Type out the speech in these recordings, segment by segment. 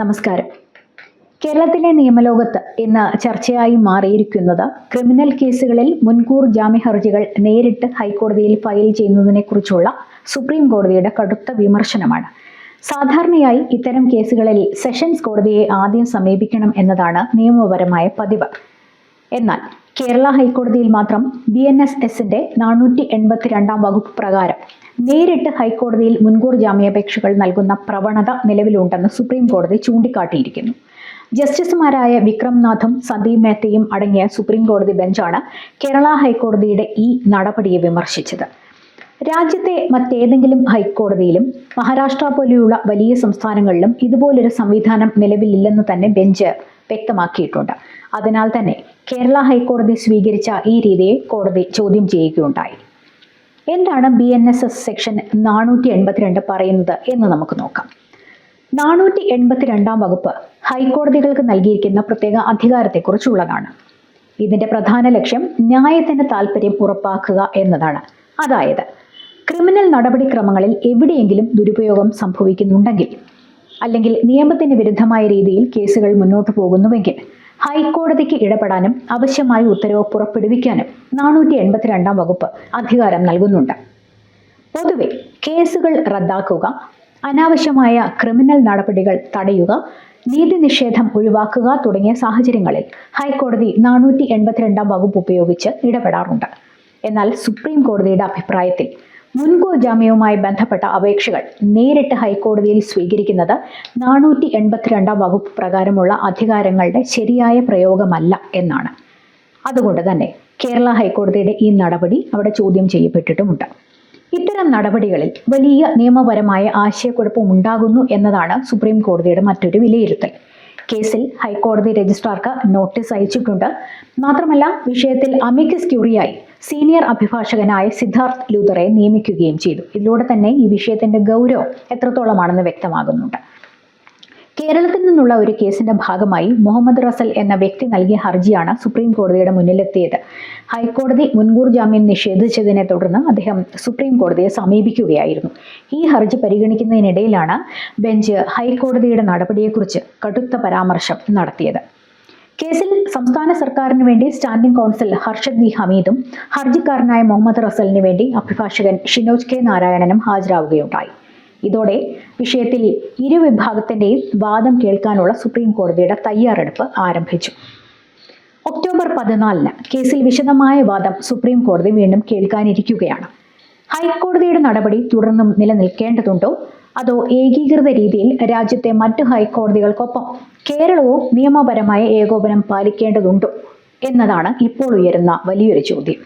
നമസ്കാരം. കേരളത്തിലെ നിയമലോകത്ത് ഇന്ന് ചർച്ചയായി മാറിയിരിക്കുന്നത് ക്രിമിനൽ കേസുകളിൽ മുൻകൂർ ജാമ്യ ഹർജികൾ നേരിട്ട് ഹൈക്കോടതിയിൽ ഫയൽ ചെയ്യുന്നതിനെക്കുറിച്ചുള്ള സുപ്രീം കോടതിയുടെ കടുത്ത വിമർശനമാണ്. സാധാരണയായി ഇത്തരം കേസുകളിൽ സെഷൻസ് കോടതിയെ ആദ്യം സമീപിക്കണം എന്നതാണ് നിയമപരമായ പതിവ്. എന്നാൽ കേരള ഹൈക്കോടതിയിൽ മാത്രം ബി എൻ എസ് എസിന്റെ നാനൂറ്റി എൺപത്തിരണ്ടാം വകുപ്പ് പ്രകാരം നേരിട്ട് ഹൈക്കോടതിയിൽ മുൻകൂർ ജാമ്യാപേക്ഷകൾ നൽകുന്ന പ്രവണത നിലവിലുണ്ടെന്ന് സുപ്രീം കോടതി ചൂണ്ടിക്കാട്ടിയിരിക്കുന്നു. ജസ്റ്റിസുമാരായ വിക്രംനാഥും സന്ദീപ് മേത്തയും അടങ്ങിയ സുപ്രീം കോടതി ബെഞ്ചാണ് കേരള ഹൈക്കോടതിയുടെ ഈ നടപടിയെ വിമർശിച്ചത്. രാജ്യത്തെ മറ്റേതെങ്കിലും ഹൈക്കോടതിയിലും മഹാരാഷ്ട്ര പോലെയുള്ള വലിയ സംസ്ഥാനങ്ങളിലും ഇതുപോലൊരു സംവിധാനം നിലവിലില്ലെന്ന് തന്നെ ബെഞ്ച് വ്യക്തമാക്കിയിട്ടുണ്ട്. അതിനാൽ തന്നെ കേരള ഹൈക്കോടതി സ്വീകരിച്ച ഈ രീതിയെ കോടതി ചോദ്യം ചെയ്യുകയുണ്ടായി. എന്താണ് B N S S section നാനൂറ്റി എൺപത്തിരണ്ട് പറയുന്നത് എന്ന് നമുക്ക് നോക്കാം. നാനൂറ്റി എൺപത്തിരണ്ടാം വകുപ്പ് ഹൈക്കോടതികൾക്ക് നൽകിയിരിക്കുന്ന പ്രത്യേക അധികാരത്തെക്കുറിച്ചുള്ളതാണ്. ഇതിന്റെ പ്രധാന ലക്ഷ്യം ന്യായത്തിന്റെ താല്പര്യം ഉറപ്പാക്കുക എന്നതാണ്. അതായത് ക്രിമിനൽ നടപടിക്രമങ്ങളിൽ എവിടെയെങ്കിലും ദുരുപയോഗം സംഭവിക്കുന്നുണ്ടെങ്കിൽ അല്ലെങ്കിൽ നിയമത്തിന് വിരുദ്ധമായ രീതിയിൽ കേസുകൾ മുന്നോട്ട് പോകുന്നുവെങ്കിൽ ഹൈക്കോടതിക്ക് ഇടപെടാനും ആവശ്യമായ ഉത്തരവ് പുറപ്പെടുവിക്കാനും നാനൂറ്റി എൺപത്തിരണ്ടാം വകുപ്പ് അധികാരം നൽകുന്നുണ്ട്. പൊതുവെ കേസുകൾ റദ്ദാക്കുക അനാവശ്യമായ ക്രിമിനൽ നടപടികൾ തടയുക നീതി നിഷേധം ഒഴിവാക്കുക തുടങ്ങിയ സാഹചര്യങ്ങളിൽ ഹൈക്കോടതി നാനൂറ്റി എൺപത്തിരണ്ടാം വകുപ്പ് ഉപയോഗിച്ച് ഇടപെടാറുണ്ട്. എന്നാൽ സുപ്രീം കോടതിയുടെ അഭിപ്രായത്തിൽ മുൻകൂർ ജാമ്യവുമായി ബന്ധപ്പെട്ട അപേക്ഷകൾ നേരിട്ട് ഹൈക്കോടതിയിൽ സ്വീകരിക്കുന്നത് നാനൂറ്റി എൺപത്തിരണ്ടാം വകുപ്പ് പ്രകാരമുള്ള അധികാരങ്ങളുടെ ശരിയായ പ്രയോഗമല്ല എന്നാണ്. അതുകൊണ്ട് തന്നെ കേരള ഹൈക്കോടതിയുടെ ഈ നടപടി അവിടെ ചോദ്യം ചെയ്യപ്പെട്ടിട്ടുമുണ്ട്. ഇത്തരം നടപടികളിൽ വലിയ നിയമപരമായ ആശയക്കുഴപ്പം ഉണ്ടാകുന്നു എന്നതാണ് സുപ്രീം കോടതിയുടെ മറ്റൊരു വിലയിരുത്തൽ. കേസിൽ ഹൈക്കോടതി രജിസ്ട്രാർക്ക് നോട്ടീസ് അയച്ചിട്ടുണ്ട്. മാത്രമല്ല വിഷയത്തിൽ അമിക്കസ് ക്യൂറിയായി സീനിയർ അഭിഭാഷകനായ സിദ്ധാർത്ഥ് ലൂതറെ നിയമിക്കുകയും ചെയ്തു. ഇതിലൂടെ തന്നെ ഈ വിഷയത്തിന്റെ ഗൗരവം എത്രത്തോളമാണെന്ന് വ്യക്തമാകുന്നുണ്ട്. കേരളത്തിൽ നിന്നുള്ള ഒരു കേസിന്റെ ഭാഗമായി മുഹമ്മദ് റസൽ എന്ന വ്യക്തി നൽകിയ ഹർജിയാണ് സുപ്രീം കോടതിയുടെ മുന്നിലെത്തിയത്. ഹൈക്കോടതി മുൻകൂർ ജാമ്യം നിഷേധിച്ചതിനെ തുടർന്ന് അദ്ദേഹം സുപ്രീം കോടതിയെ സമീപിക്കുകയായിരുന്നു. ഈ ഹർജി പരിഗണിക്കുന്നതിനിടയിലാണ് ബെഞ്ച് ഹൈക്കോടതിയുടെ നടപടിയെക്കുറിച്ച് കടുത്ത പരാമർശം നടത്തിയത്. കേസിൽ സംസ്ഥാന സർക്കാരിന് വേണ്ടി സ്റ്റാൻഡിംഗ് കൗൺസിൽ ഹർഷദ് വി ഹമീദും ഹർജിക്കാരനായ മുഹമ്മദ് റസലിന് വേണ്ടി അഭിഭാഷകൻ ഷിനോജ് കെ നാരായണനും ഹാജരാവുകയുണ്ടായി. ഇതോടെ വിഷയത്തിൽ ഇരുവിഭാഗത്തിന്റെയും വാദം കേൾക്കാനുള്ള സുപ്രീം കോടതിയുടെ തയ്യാറെടുപ്പ് ആരംഭിച്ചു. ഒക്ടോബർ പതിനാലിന് കേസിൽ വിശദമായ വാദം സുപ്രീം കോടതി വീണ്ടും കേൾക്കാനിരിക്കുകയാണ്. ഹൈക്കോടതിയുടെ നടപടി തുടർന്നും നിലനിൽക്കേണ്ടതുണ്ടോ? അതോ ഏകീകൃത രീതിയിൽ രാജ്യത്തെ മറ്റു ഹൈക്കോടതികൾക്കൊപ്പം കേരളവും നിയമപരമായ ഏകോപനം പാലിക്കേണ്ടതുണ്ടോ എന്നതാണ് ഇപ്പോൾ ഉയരുന്ന വലിയൊരു ചോദ്യം.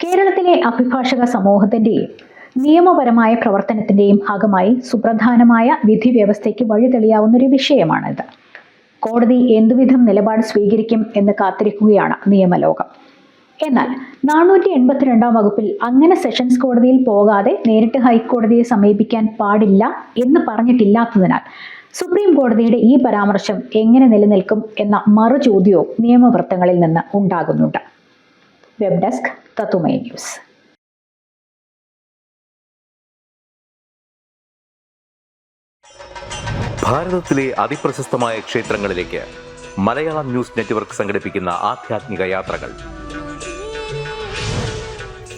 കേരളത്തിലെ അഭിഭാഷക സമൂഹത്തിന്റെയും നിയമപരമായ പ്രവർത്തനത്തിന്റെയും ഭാഗമായി സുപ്രധാനമായ വിധി വ്യവസ്ഥയ്ക്ക് വഴി ഒരു വിഷയമാണിത്. കോടതി എന്തുവിധം നിലപാട് സ്വീകരിക്കും എന്ന് കാത്തിരിക്കുകയാണ് നിയമലോകം. എന്നാൽ നാനൂറ്റി എൺപത്തിരണ്ടാം വകുപ്പിൽ അങ്ങനെ സെഷൻസ് കോടതിയിൽ പോകാതെ നേരിട്ട് ഹൈക്കോടതിയെ സമീപിക്കാൻ പാടില്ല എന്ന് പറഞ്ഞിട്ടില്ലാത്തതിനാൽ സുപ്രീം കോടതിയുടെ ഈ പരാമർശം എങ്ങനെ നിലനിൽക്കും എന്ന മറു ചോദ്യവും നിയമവൃത്തങ്ങളിൽ നിന്ന് ഉണ്ടാകുന്നുണ്ട്. വെബ് ഡെസ്ക് തത്തുമൈ ന്യൂസ്. ഭാരതത്തിലെ ക്ഷേത്രങ്ങളിലേക്ക് മലയാളം ന്യൂസ് നെറ്റ്വർക്ക് യാത്രകൾ.